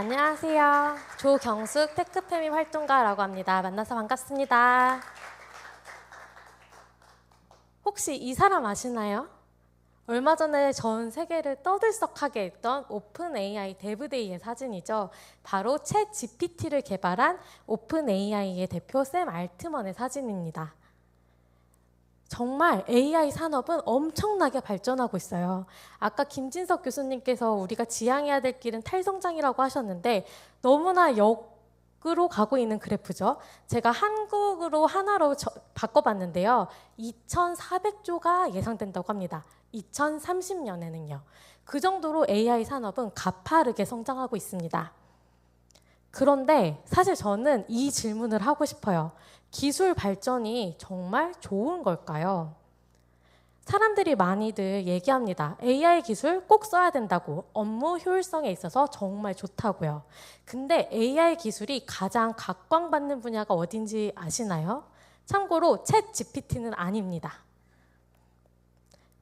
네, 안녕하세요. 조경숙 테크페미 활동가라고 합니다. 만나서 반갑습니다. 혹시 이 사람 아시나요? 얼마 전에 전 세계를 떠들썩하게 했던 오픈 AI 데브데이의 사진이죠. 바로 챗 GPT를 개발한 오픈 AI의 대표 샘 알트먼의 사진입니다. 정말 AI 산업은 엄청나게 발전하고 있어요. 아까 김진석 교수님께서 우리가 지향해야 될 길은 탈성장이라고 하셨는데 너무나 역으로 가고 있는 그래프죠. 제가 한국으로 하나로 저, 바꿔봤는데요. 2,400조가 예상된다고 합니다. 2030년에는요. 그 정도로 AI 산업은 가파르게 성장하고 있습니다. 그런데 사실 저는 이 질문을 하고 싶어요. 기술 발전이 정말 좋은 걸까요? 사람들이 많이들 얘기합니다. AI 기술 꼭 써야 된다고. 업무 효율성에 있어서 정말 좋다고요. 근데 AI 기술이 가장 각광받는 분야가 어딘지 아시나요? 참고로 챗 GPT는 아닙니다.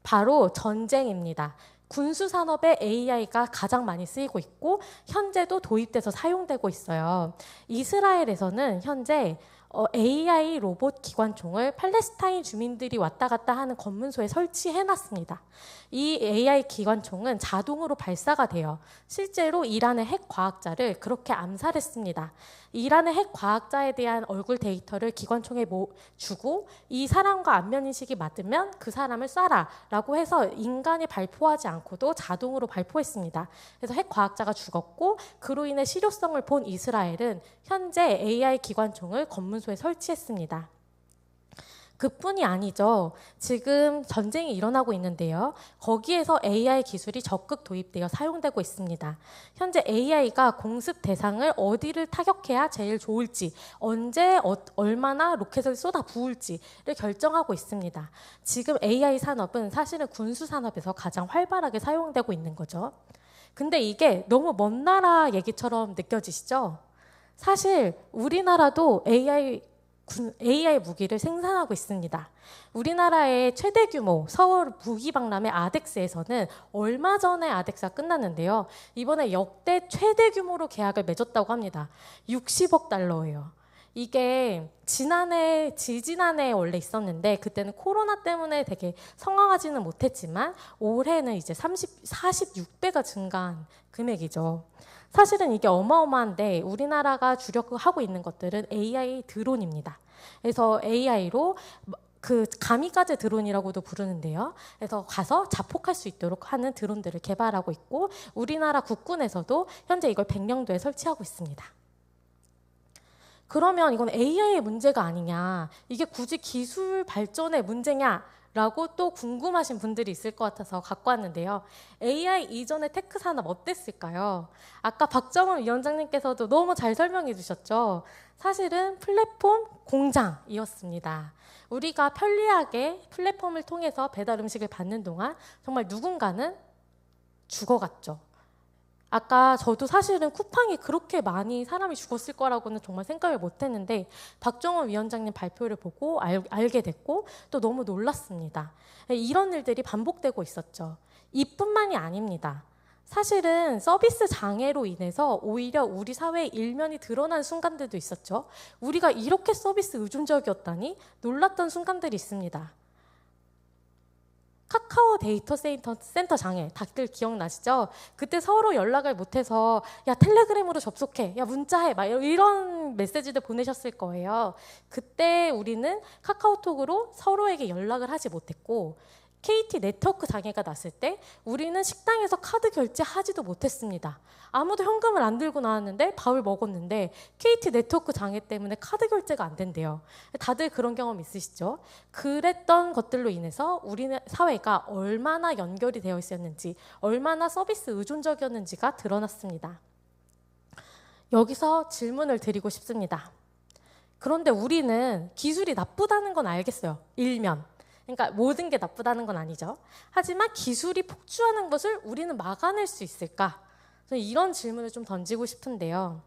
바로 전쟁입니다. 군수 산업에 AI가 가장 많이 쓰이고 있고 현재도 도입돼서 사용되고 있어요. 이스라엘에서는 현재 어, AI 로봇 기관총을 팔레스타인 주민들이 왔다 갔다 하는 검문소에 설치해 놨습니다. 이 AI 기관총은 자동으로 발사가 돼요. 실제로 이란의 핵 과학자를 그렇게 암살했습니다. 이란의 핵 과학자에 대한 얼굴 데이터를 기관총에 모, 주고 이 사람과 안면 인식이 맞으면 그 사람을 쏴라라고 해서 인간이 발포하지 않고도 자동으로 발포했습니다. 그래서 핵 과학자가 죽었고 그로 인해 실효성을 본 이스라엘은 현재 AI 기관총을 검문 소에 설치했습니다. 그뿐이 아니죠. 지금 전쟁이 일어나고 있는데요. 거기에서 AI 기술이 적극 도입되어 사용되고 있습니다. 현재 AI가 공습 대상을 어디를 타격해야 제일 좋을지, 언제 어, 얼마나 로켓을 쏟아 부을지를 결정하고 있습니다. 지금 AI 산업은 사실은 군수 산업에서 가장 활발하게 사용되고 있는 거죠. 근데 이게 너무 먼 나라 얘기처럼 느껴지시죠? 사실 우리나라도 AI AI 무기를 생산하고 있습니다. 우리나라의 최대 규모 서울 무기박람회 아덱스에서는 얼마 전에 아덱스가 끝났는데요. 이번에 역대 최대 규모로 계약을 맺었다고 합니다. 60억 달러예요. 이게 지난해, 지지난해 원래 있었는데 그때는 코로나 때문에 되게 성황하지는 못했지만 올해는 이제 30, 46배가 증가한 금액이죠. 사실은 이게 어마어마한데 우리나라가 주력하고 있는 것들은 AI 드론입니다. 그래서 AI로 그 가미가제 드론이라고도 부르는데요. 그래서 가서 자폭할 수 있도록 하는 드론들을 개발하고 있고 우리나라 국군에서도 현재 이걸 백령도에 설치하고 있습니다. 그러면 이건 AI의 문제가 아니냐? 이게 굳이 기술 발전의 문제냐? 라고 또 궁금하신 분들이 있을 것 같아서 갖고 왔는데요. AI 이전의 테크 산업 어땠을까요? 아까 박정원 위원장님께서도 너무 잘 설명해 주셨죠. 사실은 플랫폼 공장이었습니다. 우리가 편리하게 플랫폼을 통해서 배달 음식을 받는 동안 정말 누군가는 죽어갔죠. 아까 저도 사실은 쿠팡이 그렇게 많이 사람이 죽었을 거라고는 정말 생각을 못 했는데 박정원 위원장님 발표를 보고 알, 알게 됐고 또 너무 놀랐습니다. 이런 일들이 반복되고 있었죠. 이뿐만이 아닙니다. 사실은 서비스 장애로 인해서 오히려 우리 사회의 일면이 드러난 순간들도 있었죠. 우리가 이렇게 서비스 의존적이었다니 놀랐던 순간들이 있습니다. 카카오 데이터 센터, 센터 장애 다들 기억나시죠? 그때 서로 연락을 못해서 야 텔레그램으로 접속해, 야 문자해, 막 이런 메시지들 보내셨을 거예요. 그때 우리는 카카오톡으로 서로에게 연락을 하지 못했고 KT 네트워크 장애가 났을 때 우리는 식당에서 카드 결제하지도 못했습니다. 아무도 현금을 안 들고 나왔는데 밥을 먹었는데 KT 네트워크 장애 때문에 카드 결제가 안 된대요. 다들 그런 경험 있으시죠? 그랬던 것들로 인해서 우리 사회가 얼마나 연결이 되어 있었는지, 얼마나 서비스 의존적이었는지가 드러났습니다. 여기서 질문을 드리고 싶습니다. 그런데 우리는 기술이 나쁘다는 건 알겠어요. 일면. 그러니까 모든 게 나쁘다는 건 아니죠. 하지만 기술이 폭주하는 것을 우리는 막아낼 수 있을까? 이런 질문을 좀 던지고 싶은데요.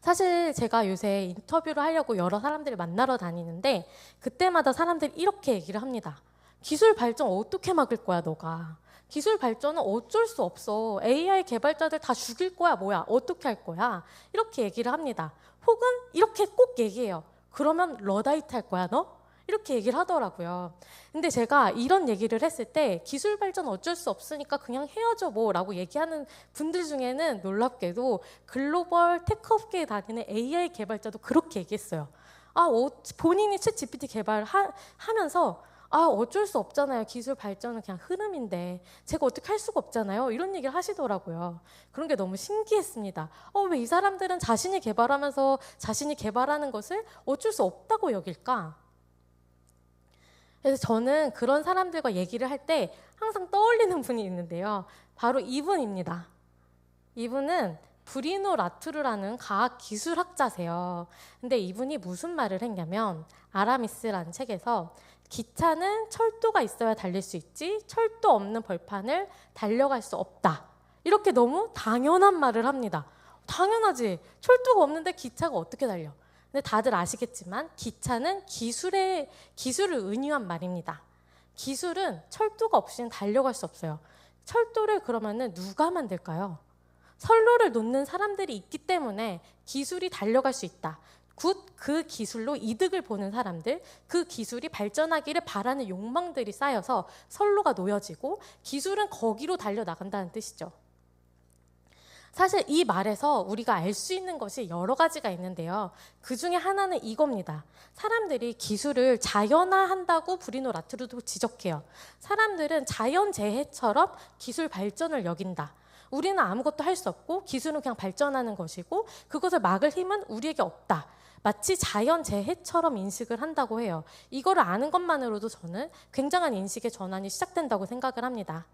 사실 제가 요새 인터뷰를 하려고 여러 사람들을 만나러 다니는데 그때마다 사람들이 이렇게 얘기를 합니다. 기술 발전 어떻게 막을 거야, 너가? 기술 발전은 어쩔 수 없어. AI 개발자들 다 죽일 거야, 뭐야? 어떻게 할 거야? 이렇게 얘기를 합니다. 혹은 이렇게 꼭 얘기해요. 그러면 러다이트 할 거야, 너? 이렇게 얘기를 하더라고요. 근데 제가 이런 얘기를 했을 때 기술 발전 어쩔 수 없으니까 그냥 헤어져 뭐라고 얘기하는 분들 중에는 놀랍게도 글로벌 테크 업계에 다니는 AI 개발자도 그렇게 얘기했어요. 아, 어, 본인이 챗 GPT 개발하면서 아, 어쩔 수 없잖아요. 기술 발전은 그냥 흐름인데 제가 어떻게 할 수가 없잖아요. 이런 얘기를 하시더라고요. 그런 게 너무 신기했습니다. 어, 왜 이 사람들은 자신이 개발하면서 자신이 개발하는 것을 어쩔 수 없다고 여길까? 그래서 저는 그런 사람들과 얘기를 할 때 항상 떠올리는 분이 있는데요. 바로 이분입니다. 이분은 브리노 라투르라는 과학 기술학자세요. 근데 이분이 무슨 말을 했냐면 아라미스라는 책에서 기차는 철도가 있어야 달릴 수 있지 철도 없는 벌판을 달려갈 수 없다. 이렇게 너무 당연한 말을 합니다. 당연하지. 철도가 없는데 기차가 어떻게 달려? 근데 다들 아시겠지만 기차는 기술의 기술을 은유한 말입니다. 기술은 철도가 없이는 달려갈 수 없어요. 철도를 그러면은 누가 만들까요? 선로를 놓는 사람들이 있기 때문에 기술이 달려갈 수 있다. 곧그 기술로 이득을 보는 사람들, 그 기술이 발전하기를 바라는 욕망들이 쌓여서 선로가 놓여지고 기술은 거기로 달려 나간다는 뜻이죠. 사실 이 말에서 우리가 알 수 있는 것이 여러 가지가 있는데요. 그 중에 하나는 이겁니다. 사람들이 기술을 자연화한다고 브리노 라트루도 지적해요. 사람들은 자연재해처럼 기술 발전을 여긴다. 우리는 아무것도 할 수 없고 기술은 그냥 발전하는 것이고 그것을 막을 힘은 우리에게 없다. 마치 자연재해처럼 인식을 한다고 해요. 이거를 아는 것만으로도 저는 굉장한 인식의 전환이 시작된다고 생각을 합니다.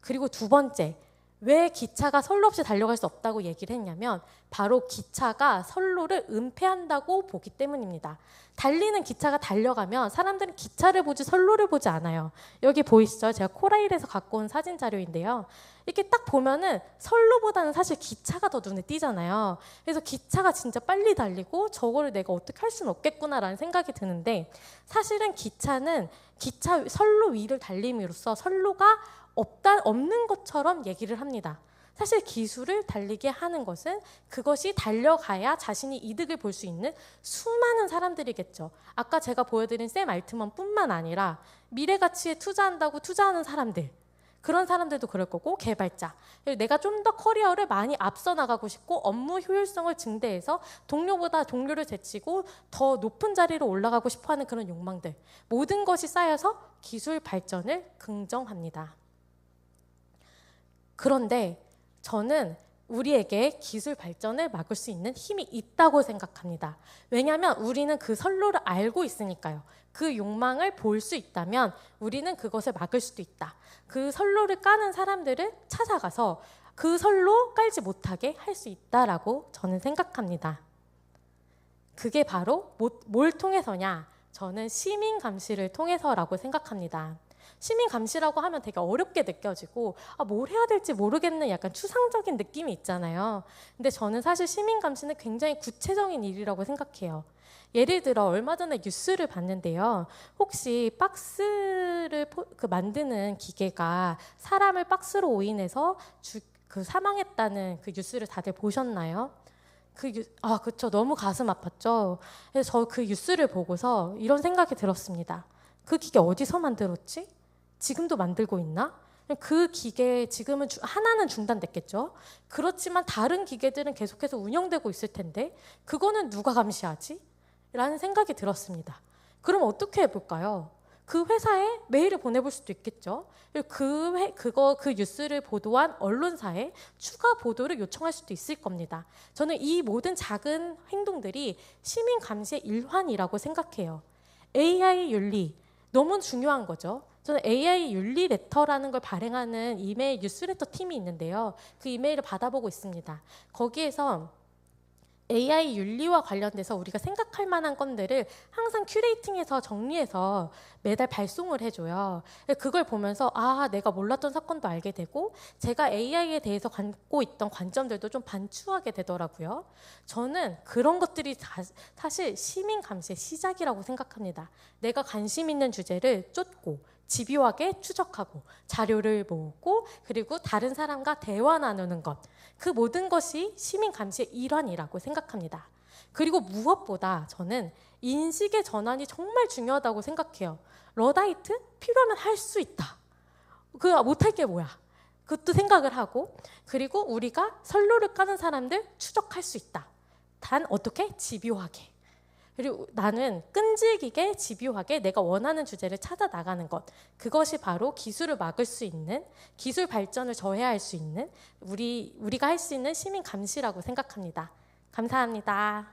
그리고 두 번째, 왜 기차가 선로 없이 달려갈 수 없다고 얘기를 했냐면 바로 기차가 선로를 은폐한다고 보기 때문입니다. 달리는 기차가 달려가면 사람들은 기차를 보지 선로를 보지 않아요. 여기 보이시죠? 제가 코라일에서 갖고 온 사진 자료인데요. 이렇게 딱 보면은 선로보다는 사실 기차가 더 눈에 띄잖아요. 그래서 기차가 진짜 빨리 달리고 저거를 내가 어떻게 할 수는 없겠구나라는 생각이 드는데 사실은 기차는 기차 선로 위를 달림으로써 선로가 없다 없는 것처럼 얘기를 합니다. 사실 기술을 달리게 하는 것은 그것이 달려가야 자신이 이득을 볼 수 있는 수많은 사람들이겠죠. 아까 제가 보여드린 샘 알트먼뿐만 아니라 미래 가치에 투자한다고 투자하는 사람들, 그런 사람들도 그럴 거고 개발자 내가 좀 더 커리어를 많이 앞서 나가고 싶고 업무 효율성을 증대해서 동료보다 동료를 제치고 더 높은 자리로 올라가고 싶어 하는 그런 욕망들 모든 것이 쌓여서 기술 발전을 긍정합니다. 그런데 저는 우리에게 기술 발전을 막을 수 있는 힘이 있다고 생각합니다. 왜냐하면 우리는 그 선로를 알고 있으니까요. 그 욕망을 볼 수 있다면 우리는 그것을 막을 수도 있다. 그 선로를 까는 사람들을 찾아가서 그 선로 깔지 못하게 할 수 있다라고 저는 생각합니다. 그게 바로 뭘 통해서냐? 저는 시민 감시를 통해서라고 생각합니다. 시민 감시라고 하면 되게 어렵게 느껴지고 아, 뭘 해야 될지 모르겠는 약간 추상적인 느낌이 있잖아요. 근데 저는 사실 시민 감시는 굉장히 구체적인 일이라고 생각해요. 예를 들어 얼마 전에 뉴스를 봤는데요. 혹시 박스를 포, 그 만드는 기계가 사람을 박스로 오인해서 주, 그 사망했다는 그 뉴스를 다들 보셨나요? 그 뉴, 아, 그쵸. 너무 가슴 아팠죠. 그래서 저 그 뉴스를 보고서 이런 생각이 들었습니다. 그 기계 어디서 만들었지? 지금도 만들고 있나? 그 기계 지금은 주, 하나는 중단됐겠죠. 그렇지만 다른 기계들은 계속해서 운영되고 있을 텐데 그거는 누가 감시하지? 라는 생각이 들었습니다. 그럼 어떻게 해볼까요? 그 회사에 메일을 보내볼 수도 있겠죠. 그 회, 그거 그 뉴스를 보도한 언론사에 추가 보도를 요청할 수도 있을 겁니다. 저는 이 모든 작은 행동들이 시민 감시의 일환이라고 생각해요. AI 윤리 너무 중요한 거죠. 저는 AI 윤리 레터라는 걸 발행하는 이메일 뉴스레터 팀이 있는데요. 그 이메일을 받아보고 있습니다. 거기에서 AI 윤리와 관련돼서 우리가 생각할 만한 건들을 항상 큐레이팅해서 정리해서 매달 발송을 해줘요. 그걸 보면서 아 내가 몰랐던 사건도 알게 되고 제가 AI에 대해서 갖고 있던 관점들도 좀 반추하게 되더라고요. 저는 그런 것들이 다, 사실 시민 감시의 시작이라고 생각합니다. 내가 관심 있는 주제를 쫓고 집요하게 추적하고 자료를 모으고 그리고 다른 사람과 대화 나누는 것. 그 모든 것이 시민 감시의 일환이라고 생각합니다. 그리고 무엇보다 저는 인식의 전환이 정말 중요하다고 생각해요. 러다이트 필요하면 할 수 있다. 그 못할 게 뭐야? 그것도 생각을 하고 그리고 우리가 선로를 까는 사람들 추적할 수 있다. 단 어떻게 집요하게. 그리고 나는 끈질기게 집요하게 내가 원하는 주제를 찾아 나가는 것. 그것이 바로 기술을 막을 수 있는 기술 발전을 저해할 수 있는 우리 우리가 할 수 있는 시민 감시라고 생각합니다. 감사합니다.